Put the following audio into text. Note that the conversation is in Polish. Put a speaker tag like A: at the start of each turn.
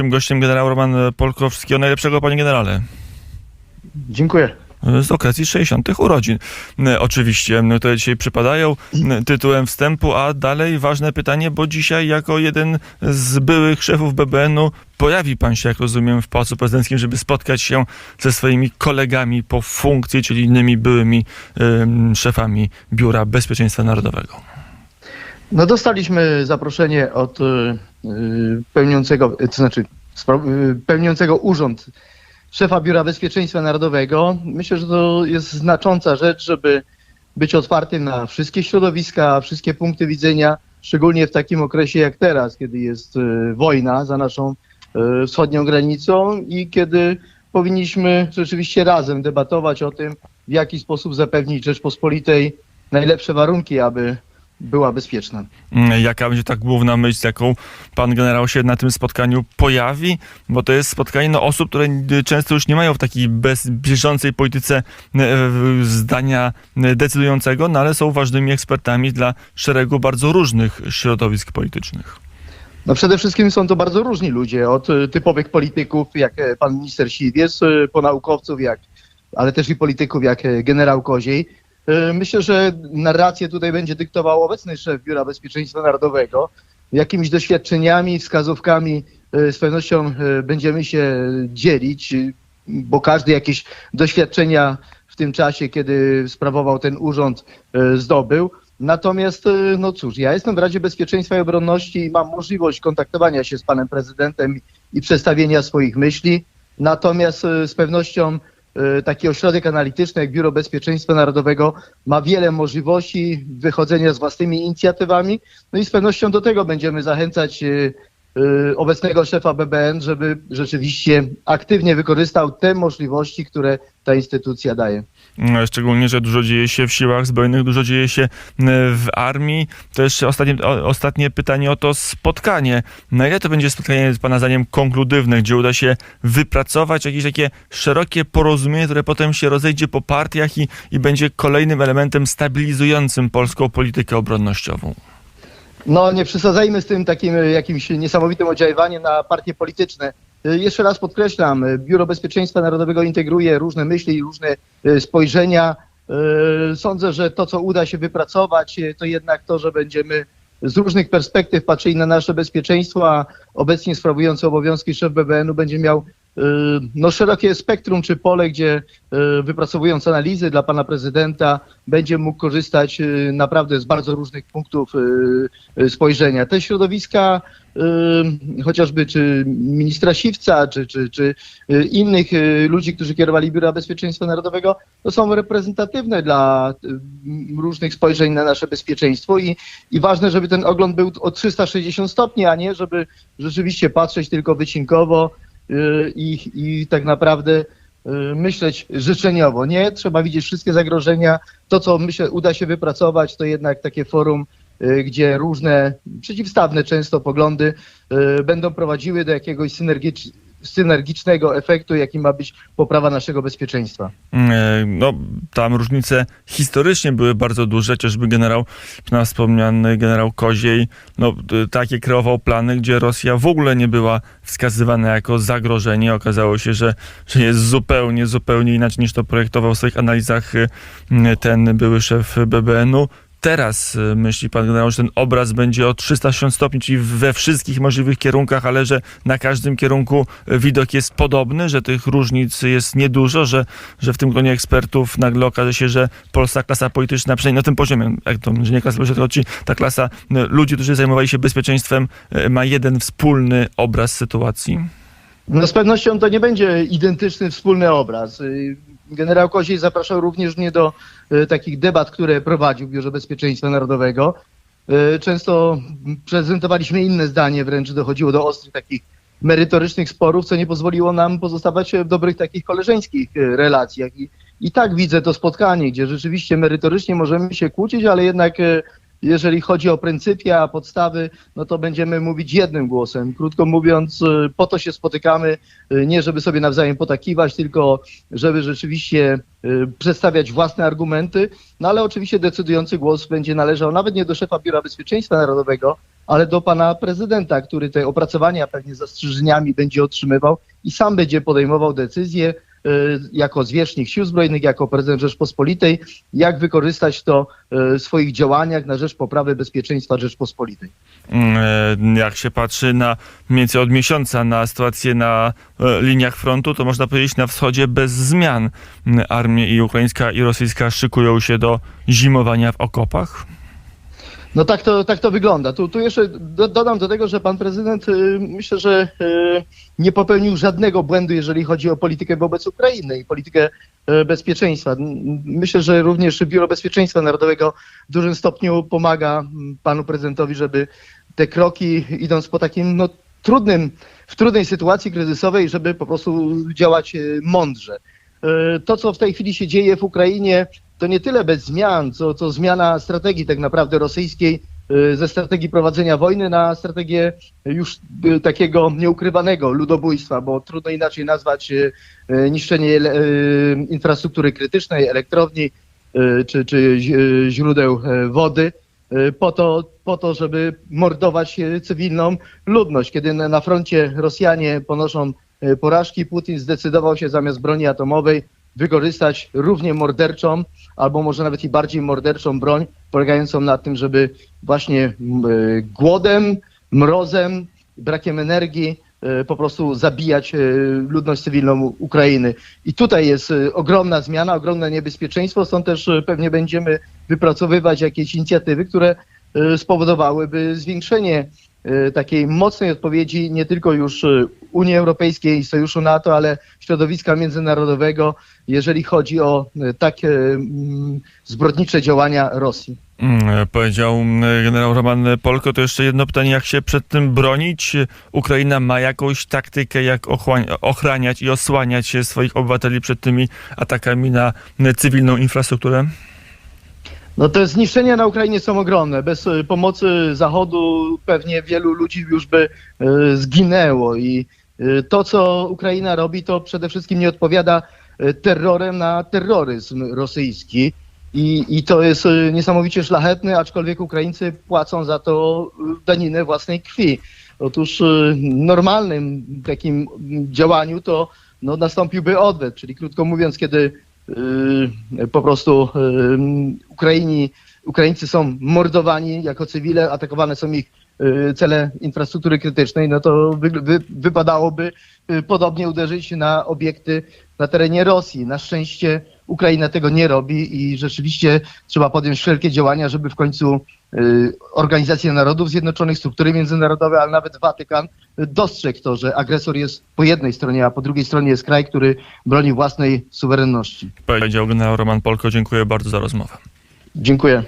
A: naszym gościem generał Roman Polkowski. O najlepszego, panie generale.
B: Dziękuję.
A: Z okazji 60. urodzin. E, Oczywiście, to dzisiaj przypadają e, tytułem wstępu, a dalej ważne pytanie, bo dzisiaj jako jeden z byłych szefów BBN-u pojawi pan się, jak rozumiem, w Pałacu Prezydenckim, żeby spotkać się ze swoimi kolegami po funkcji, czyli innymi byłymi szefami Biura Bezpieczeństwa Narodowego.
B: No dostaliśmy zaproszenie od pełniącego, y, to znaczy y, pełniącego urząd szefa Biura Bezpieczeństwa Narodowego. Myślę, że to jest znacząca rzecz, żeby być otwartym na wszystkie środowiska, wszystkie punkty widzenia, szczególnie w takim okresie jak teraz, kiedy jest y, wojna za naszą y, wschodnią granicą i kiedy powinniśmy rzeczywiście razem debatować o tym, w jaki sposób zapewnić Rzeczpospolitej najlepsze warunki, aby była bezpieczna.
A: Mm, Jaka będzie ta główna myśl, z jaką pan generał się na tym spotkaniu pojawi? Bo to jest spotkanie no, osób, które y, często już nie mają w takiej bez, bieżącej polityce zdania decydującego, no ale są ważnymi ekspertami dla szeregu bardzo różnych środowisk politycznych.
B: No przede wszystkim są to bardzo różni ludzie, od y, typowych polityków jak e, pan minister Siwiec, y, po naukowców, jak, ale też i polityków jak generał Koziej. Y, Myślę, że narrację tutaj będzie dyktował obecny szef Biura Bezpieczeństwa Narodowego. Jakimiś doświadczeniami, wskazówkami y, z pewnością y, będziemy się dzielić, bo każdy jakieś doświadczenia w tym czasie, kiedy sprawował ten urząd, zdobył. Natomiast, no cóż, ja jestem w Radzie Bezpieczeństwa i Obronności i mam możliwość kontaktowania się z panem prezydentem i przedstawienia swoich myśli. Natomiast z pewnością taki ośrodek analityczny jak Biuro Bezpieczeństwa Narodowego ma wiele możliwości wychodzenia z własnymi inicjatywami. No i z pewnością do tego będziemy zachęcać y, obecnego szefa BBN, żeby rzeczywiście aktywnie wykorzystał te możliwości, które ta instytucja daje.
A: Mm, Szczególnie, że dużo dzieje się w siłach zbrojnych, dużo dzieje się e, w armii. Jeszcze ostatnie, ostatnie pytanie o to spotkanie. Na ile to będzie spotkanie, pana zdaniem, konkludywne, gdzie uda się wypracować jakieś takie szerokie porozumienie, które potem się rozejdzie po partiach i, i będzie kolejnym elementem stabilizującym polską politykę obronnościową?
B: No nie przesadzajmy z tym takim y, jakimś niesamowitym oddziaływaniem na partie polityczne. Y, Jeszcze raz podkreślam, y, Biuro Bezpieczeństwa Narodowego integruje różne myśli i różne spojrzenia. Sądzę, że to, co uda się wypracować, to jednak to, że będziemy z różnych perspektyw patrzyli na nasze bezpieczeństwo, a obecnie sprawujący obowiązki szef BBN-u będzie miał no, szerokie spektrum czy pole, gdzie y, wypracowując analizy dla pana prezydenta, będzie mógł korzystać y, naprawdę z bardzo różnych punktów y, y, spojrzenia. Te środowiska, y, chociażby czy ministra Siwca, czy, czy, czy y, innych y, ludzi, którzy kierowali Biura Bezpieczeństwa Narodowego, to są reprezentatywne dla y, różnych spojrzeń na nasze bezpieczeństwo i, i ważne, żeby ten ogląd był o 360 stopni, a nie żeby rzeczywiście patrzeć tylko wycinkowo y, i, i tak naprawdę y, myśleć życzeniowo. Nie, trzeba widzieć wszystkie zagrożenia. To, co myślę, uda się wypracować, to jednak takie forum, y, gdzie różne przeciwstawne często poglądy y, będą prowadziły do jakiegoś synergicz- synergicznego efektu, jakim ma być poprawa naszego bezpieczeństwa.
A: E, No, tam różnice historycznie były bardzo duże, chociażby generał, na wspomniany generał Koziej, no, takie kreował plany, gdzie Rosja w ogóle nie była wskazywana jako zagrożenie. Okazało się, że, że jest zupełnie, zupełnie inaczej niż to projektował w swoich analizach y, ten były szef BBN-u. Teraz y, myśli pan generał, że ten obraz będzie o 360 stopni, czyli we wszystkich możliwych kierunkach, ale że na każdym kierunku widok jest podobny, że tych różnic jest niedużo, że, że w tym gronie ekspertów nagle okaże się, że polska klasa polityczna, przynajmniej na tym poziomie, jak to, że nie klasa polityczna, ci- ta klasa y, ludzi, którzy zajmowali się bezpieczeństwem, y, ma jeden wspólny obraz sytuacji.
B: No z pewnością to nie będzie identyczny wspólny obraz. Generał Koziej zapraszał również mnie do y, takich debat, które prowadził w Biurze Bezpieczeństwa Narodowego. Y, Często prezentowaliśmy inne zdanie, wręcz dochodziło do ostrych takich merytorycznych sporów, co nie pozwoliło nam pozostawać w dobrych takich koleżeńskich y, relacjach. I, I tak widzę to spotkanie, gdzie rzeczywiście merytorycznie możemy się kłócić, ale jednak jeżeli chodzi o pryncypia, podstawy, no to będziemy mówić jednym głosem. Krótko mówiąc, y, po to się spotykamy, y, nie żeby sobie nawzajem potakiwać, tylko żeby rzeczywiście y, przedstawiać własne argumenty. No ale oczywiście decydujący głos będzie należał nawet nie do szefa Biura Bezpieczeństwa Narodowego, ale do pana prezydenta, który te opracowania pewnie z zastrzeżeniami będzie otrzymywał i sam będzie podejmował decyzje jako zwierzchnik sił zbrojnych, jako prezydent Rzeczpospolitej, jak wykorzystać to e, w swoich działaniach na rzecz poprawy bezpieczeństwa Rzeczpospolitej.
A: Mm, e, Jak się patrzy na mniej więcej od miesiąca na sytuację na e, liniach frontu, to można powiedzieć na wschodzie bez zmian Mm, armie i ukraińska i rosyjska szykują się do zimowania w okopach.
B: No tak to, tak to wygląda. Tu, tu jeszcze do, dodam do tego, że pan prezydent y, myślę, że y, nie popełnił żadnego błędu, jeżeli chodzi o politykę wobec Ukrainy i politykę y, bezpieczeństwa. Myślę, że również Biuro Bezpieczeństwa Narodowego w dużym stopniu pomaga panu prezydentowi, żeby te kroki idąc po takim no, trudnym, w trudnej sytuacji kryzysowej, żeby po prostu działać y, mądrze. Y, To, co w tej chwili się dzieje w Ukrainie, to nie tyle bez zmian, co, co zmiana strategii tak naprawdę rosyjskiej y, ze strategii prowadzenia wojny na strategię już y, takiego nieukrywanego ludobójstwa, bo trudno inaczej nazwać y, y, niszczenie y, infrastruktury krytycznej, elektrowni y, czy, czy źródeł y, wody y, po to, po to, żeby mordować y, cywilną ludność. Kiedy na froncie Rosjanie ponoszą y, porażki, Putin zdecydował się zamiast broni atomowej wykorzystać równie morderczą, albo może nawet i bardziej morderczą broń, polegającą na tym, żeby właśnie y, głodem, mrozem, brakiem energii y, po prostu zabijać y, ludność cywilną Ukrainy. I tutaj jest ogromna zmiana, ogromne niebezpieczeństwo, stąd też pewnie będziemy wypracowywać jakieś inicjatywy, które spowodowałyby zwiększenie takiej mocnej odpowiedzi nie tylko już y, Unii Europejskiej i Sojuszu NATO, ale środowiska międzynarodowego, jeżeli chodzi o y, takie mm, zbrodnicze działania Rosji.
A: Mm, Powiedział mm, generał Roman Polko. To jeszcze jedno pytanie, jak się przed tym bronić? Ukraina ma jakąś taktykę, jak ochraniać i osłaniać swoich obywateli przed tymi atakami na cywilną infrastrukturę?
B: No te zniszczenia na Ukrainie są ogromne. Bez y, pomocy Zachodu pewnie wielu ludzi już by y, zginęło i y, to, co Ukraina robi, to przede wszystkim nie odpowiada terrorem na terroryzm rosyjski. I, I to jest niesamowicie szlachetne, aczkolwiek Ukraińcy płacą za to daninę własnej krwi. Otóż normalnym takim mm, działaniu to no, nastąpiłby odwet, czyli krótko mówiąc, kiedy po prostu y, Ukraini, Ukraińcy są mordowani jako cywile, atakowane są ich y, cele infrastruktury krytycznej, no to wy, wy, wypadałoby y, podobnie uderzyć na obiekty na terenie Rosji. Na szczęście Ukraina tego nie robi i rzeczywiście trzeba podjąć wszelkie działania, żeby w końcu y, Organizacja Narodów Zjednoczonych, struktury międzynarodowe, ale nawet Watykan y, dostrzegł to, że agresor jest po jednej stronie, a po drugiej stronie jest kraj, który broni własnej suwerenności.
A: Powiedział generał Roman Polko. Dziękuję bardzo za rozmowę.
B: Dziękuję.